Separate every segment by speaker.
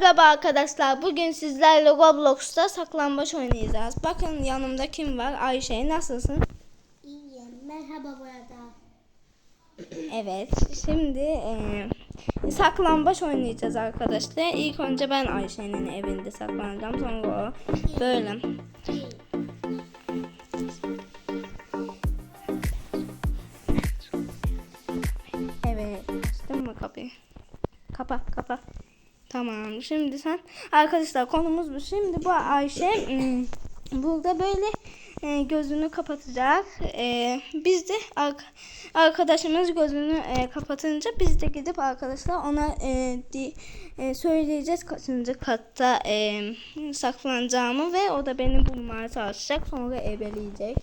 Speaker 1: Merhaba arkadaşlar. Bugün sizlerle Roblox'ta saklambaç oynayacağız. Bakın yanımda kim var? Ayşe. Nasılsın?
Speaker 2: İyiyim. Merhaba burada.
Speaker 1: Evet. Şimdi eee, saklambaç oynayacağız arkadaşlar. İlk önce ben Ayşe'nin evinde saklanacağım. Sonra o. Böyle. Evet. Açtın mı kapıyı? Kapa kapa. Tamam. Şimdi sen arkadaşlar konumuz bu. Şimdi bu Ayşe ım, burada böyle e, gözünü kapatacak. E, biz de ark- arkadaşımız gözünü e, kapatınca biz de gidip arkadaşlar ona e, di- e, söyleyeceğiz kaçıncı katta e, saklanacağımı ve o da beni bulmaya çalışacak. Sonra ebeleyecek.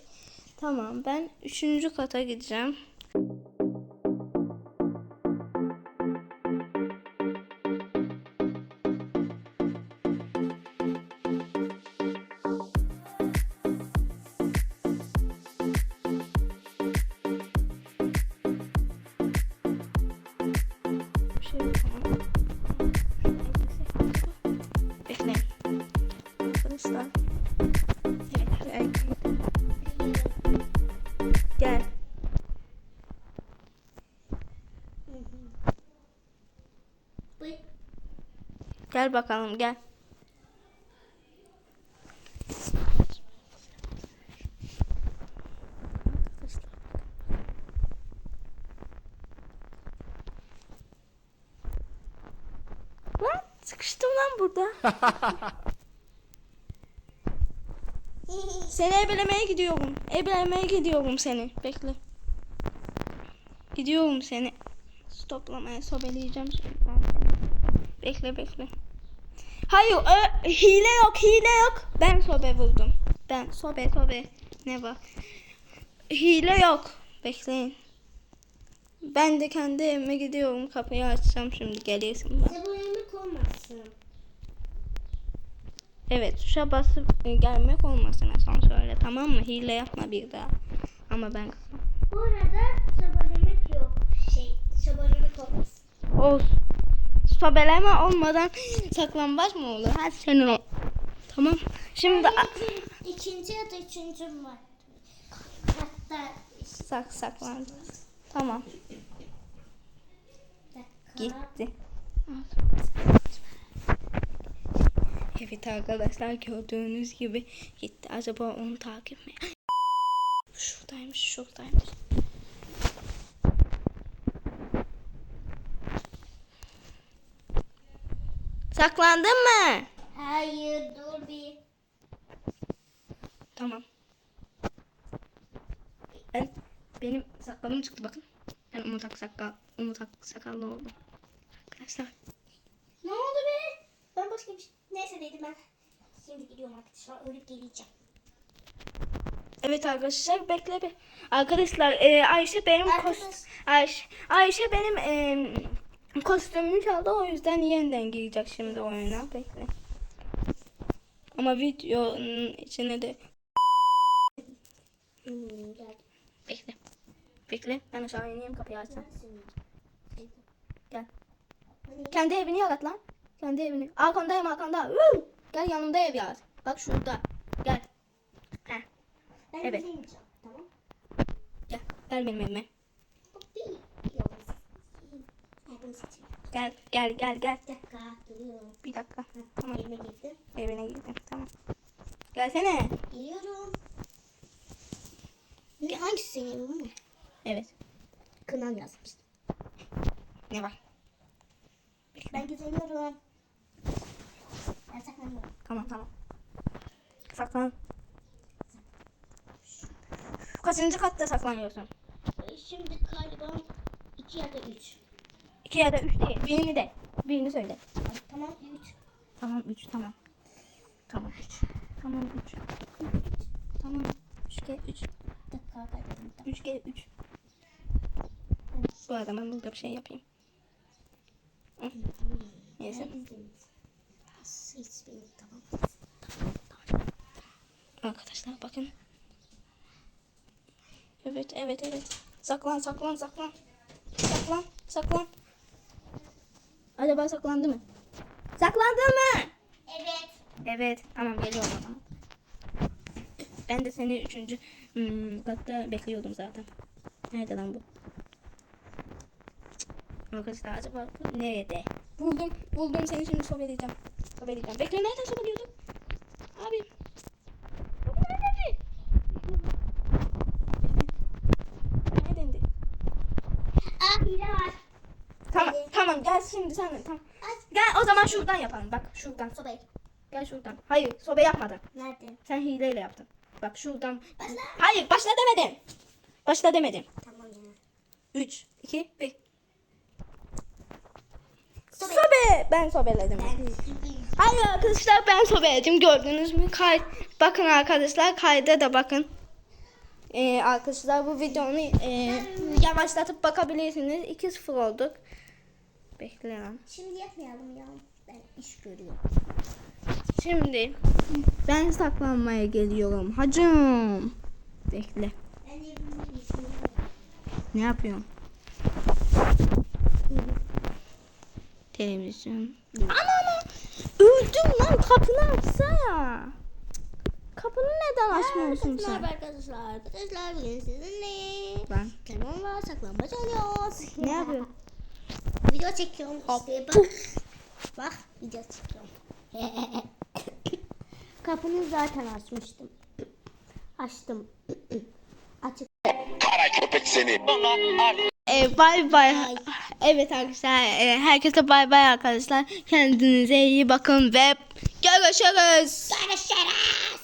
Speaker 1: Tamam ben üçüncü kata gideceğim. Arkadaşlar. Gel. Gel bakalım gel. Lan sıkıştım lan burada. Seni ebelemeye gidiyorum. Ebelemeye gidiyorum seni. Bekle. Gidiyorum seni. Stoplamaya sobeleyeceğim şimdi. Bekle bekle. Hayır ö- hile yok hile yok. Ben sobe buldum. Ben sobe sobe. Ne var? Hile yok. Bekleyin. Ben de kendi evime gidiyorum. Kapıyı açacağım şimdi bak.
Speaker 2: Bize bu yemek olmasın.
Speaker 1: Evet tuşa basıp e, gelmek olmasın son söyle tamam mı? Hile yapma bir daha. Ama ben
Speaker 2: Bu arada sabırlamak yok. Şey, sabırlamak olmasın.
Speaker 1: Olsun. Sobeleme olmadan saklambaç mı olur? Hadi senin ol. Tamam. Şimdi a-
Speaker 2: İkinci ya da üçüncü var. Hatta
Speaker 1: sak saklandı. Tamam.
Speaker 2: bir dakika.
Speaker 1: Evet arkadaşlar gördüğünüz gibi gitti. Acaba onu takip mi? Şuradaymış, şuradaymış. Saklandın mı?
Speaker 2: Hayır dur bir.
Speaker 1: Tamam. Ben benim sakalım çıktı bakın. Ben umutak sakal, umutak sakallı oldum. Arkadaşlar
Speaker 2: Ne oldu be? Ben başka bir şey. Dedim ben. Şimdi gidiyorum arkadaşlar. Ölüp geleceğim.
Speaker 1: Evet arkadaşlar bekle bir. Arkadaşlar e, Ayşe benim
Speaker 2: Arkadaş-
Speaker 1: kos Ayşe, Ayşe benim e, kostümümü çaldı o yüzden yeniden girecek şimdi oyuna. Bekle. Ama videonun içine de
Speaker 2: Hmm,
Speaker 1: bekle. Bekle. Ben aşağı ineyim kapıyı açsam. Gel. Kendi evini yarat lan. Kendi evini. Arkandayım arkanda. Woo! Gel yanımda ev yarat. Bak şurada. Gel. Heh.
Speaker 2: Ben
Speaker 1: Evet.
Speaker 2: Tamam.
Speaker 1: Gel. Gel benim evime. Gel gel gel gel.
Speaker 2: Bir dakika. Geliyorum.
Speaker 1: Bir dakika. Tamam.
Speaker 2: Elime girdim.
Speaker 1: Evine girdim. Tamam. Gelsene.
Speaker 2: Geliyorum. Ne, hangisi senin evin mi?
Speaker 1: Evet.
Speaker 2: Kınan yazmıştım.
Speaker 1: Ne var?
Speaker 2: Ben güzeliyorum. Ben saklanıyorum.
Speaker 1: Tamam tamam. Saklan. Kaçıncı katta saklanıyorsun?
Speaker 2: Ee, Şimdi galiba 2 ya da 3.
Speaker 1: İki ya da üç değil. Birini de. Birini söyle.
Speaker 2: Tamam 3.
Speaker 1: Tamam üç tamam. Tamam üç. Tamam üç. Tamam. Üç kere üç.
Speaker 2: Dakika kaybettim.
Speaker 1: Üç kere üç. Bu arada ben burada bir şey yapayım. Neyse.
Speaker 2: İzleyeyim. Hiç benim tamam.
Speaker 1: Arkadaşlar bakın. Evet evet evet. Saklan saklan saklan. Saklan saklan. Acaba saklandı mı? Saklandın mı?
Speaker 2: Evet.
Speaker 1: Evet. Tamam geliyorum o zaman. Ben de seni üçüncü hmm, katta bekliyordum zaten. Nerede lan bu? Arkadaşlar acaba bu nerede? Buldum. Buldum seni şimdi sobeleyeceğim. Sobeleyeceğim. Bekle nereden sobeliyordun? Abi. Abi nerede?
Speaker 2: Aa hile var.
Speaker 1: Tamam,
Speaker 2: Hadi.
Speaker 1: tamam gel şimdi sen de tamam. Gel o zaman şuradan yapalım. Bak şuradan.
Speaker 2: Sobayı.
Speaker 1: Gel şuradan. Hayır sobe yapmadın.
Speaker 2: Nerede?
Speaker 1: Sen hileyle yaptın. Bak şuradan.
Speaker 2: Başla.
Speaker 1: Hayır başla demedim. Başla demedim.
Speaker 2: Tamam ya.
Speaker 1: 3, 2, 1.
Speaker 2: Sobe.
Speaker 1: Sobe. Ben sobeledim. Hayır arkadaşlar ben sobeledim. Gördünüz mü? Kay bakın arkadaşlar kayda da bakın. Ee, arkadaşlar bu videonu e, yavaşlatıp bakabilirsiniz. 2-0 olduk. Bekle lan.
Speaker 2: Şimdi yapmayalım ya. Ben iş görüyorum.
Speaker 1: Şimdi ben saklanmaya geliyorum. Hacım. Bekle. Ne yapıyorsun? Televizyon. Ana ana. Öldüm lan kapını açsana. Kapını neden açmıyorsun sen?
Speaker 2: Merhaba arkadaşlar. Arkadaşlar bugün sizinle.
Speaker 1: Ben.
Speaker 2: Tamam var saklambaç oynuyoruz.
Speaker 1: Ne yapıyorsun?
Speaker 2: Video çekiyorum işte bak. Bak video çekiyorum. Kapını zaten açmıştım. Açtım. Açık.
Speaker 3: Kara köpek seni.
Speaker 1: E, bay bay. Evet arkadaşlar. e, herkese bay bay arkadaşlar. Kendinize iyi bakın ve görüşürüz.
Speaker 2: Görüşürüz.